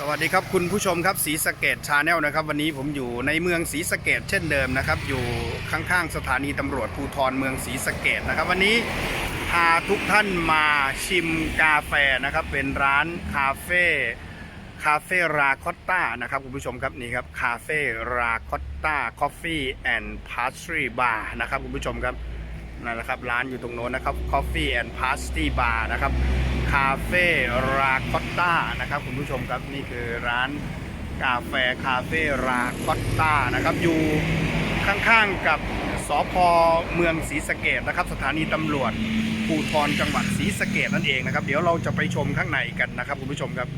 สวัสดีครับคุณผู้ชมครับสีสะเกตชาแนลนะครับ วันนี้ผมอยู่ในเมืองศรีสะเกดเช่นเดิมนะครับ อยู่ข้างๆสถานีตำรวจภูธรเมืองศรีสะเกดนะครับ วันนี้พาทุกท่านมาชิมกาแฟนะครับ เป็นร้านคาเฟ่คาเฟ่ราคอตต้านะครับคุณผู้ชมครับนี่ครับคาเฟ่ราคอตต้าคอฟฟี่แอนด์พาสทรีบาร์นะครับคุณผู้ชมครับนั่นแหละครับร้านอยู่ตรงโน้นนะครับ Coffee and Pastry Bar นะครับ คาเฟ่ราคอตต้านะครับคุณผู้ชมครับนี่คือร้านกาแฟคาเฟ่ราคอตต้านะครับอยู่ข้างๆกับสพเมืองศรีสะเกดนะครับ สถานีตำรวจภูธรจังหวัดศรีสะเกดนั่นเองนะครับ เดี๋ยวเราจะไปชมข้างในกันนะครับคุณผู้ชมครับ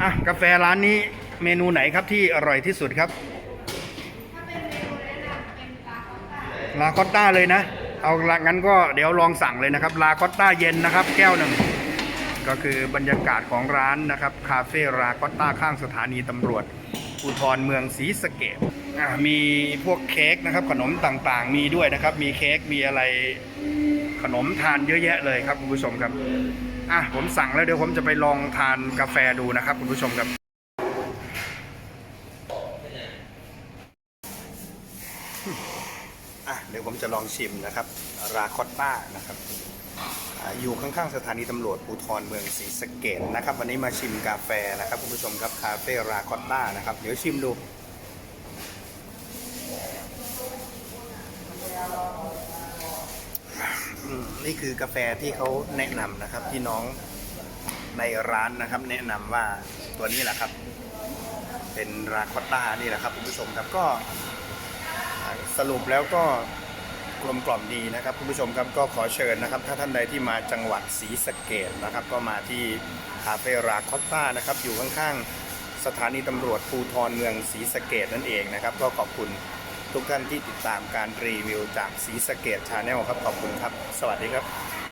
อะกาแฟร้านนี้เมนูไหนครับที่อร่อยที่สุดครับลาคอตต้าเลยนะ เอาละงั้นก็เดี๋ยวลองสั่งเลยนะครับ ลาคอตต้าเย็นนะครับ แก้วหนึ่ง ก็คือบรรยากาศของร้านนะครับ คาเฟ่ราคอตต้าข้างสถานีตำรวจภูธรเมืองศรีสะเกดมีพวกเค้กนะครับ ขนมต่างๆ มีด้วยนะครับ มีเค้กมีอะไรขนมทานเยอะแยะเลยครับคุณผู้ชมครับอะผมสั่งแล้วเดี๋ยวผมจะไปลองทานกาแฟดูนะครับ คุณผู้ชมครับอะเดี๋ยวผมจะลองชิมนะครับ ราคอตต้านะครับอยู่ข้างๆสถานีตำรวจภูธรเมืองศรีสะเกดนะครับ วันนี้มาชิมกาแฟนะครับคุณผู้ชมครับคาเฟ่ราคอตต้านะครับ เดี๋ยวชิมดูนี่คือกาแฟที่เขาแนะนำนะครับที่น้องในร้านนะครับ แนะนำว่าตัวนี้แหละครับ เป็นราคอตต้านี่แหละครับคุณผู้ชมครับก็ สรุปแล้วก็กลมกล่อมดีนะครับคุณผู้ชมครับก็ขอเชิญนะครับ ถ้าท่านใดที่มาจังหวัดศรีสะเกดนะครับ ก็มาที่คาเฟ่ราคอตต้านะครับ อยู่ข้างๆสถานีตำรวจภูทรเมืองศรีสะเกดนั่นเองนะครับ ก็ขอบคุณทุกท่านที่ติดตามการรีวิวจากศรีสะเกดชาแนลครับขอบคุณครับ สวัสดีครับ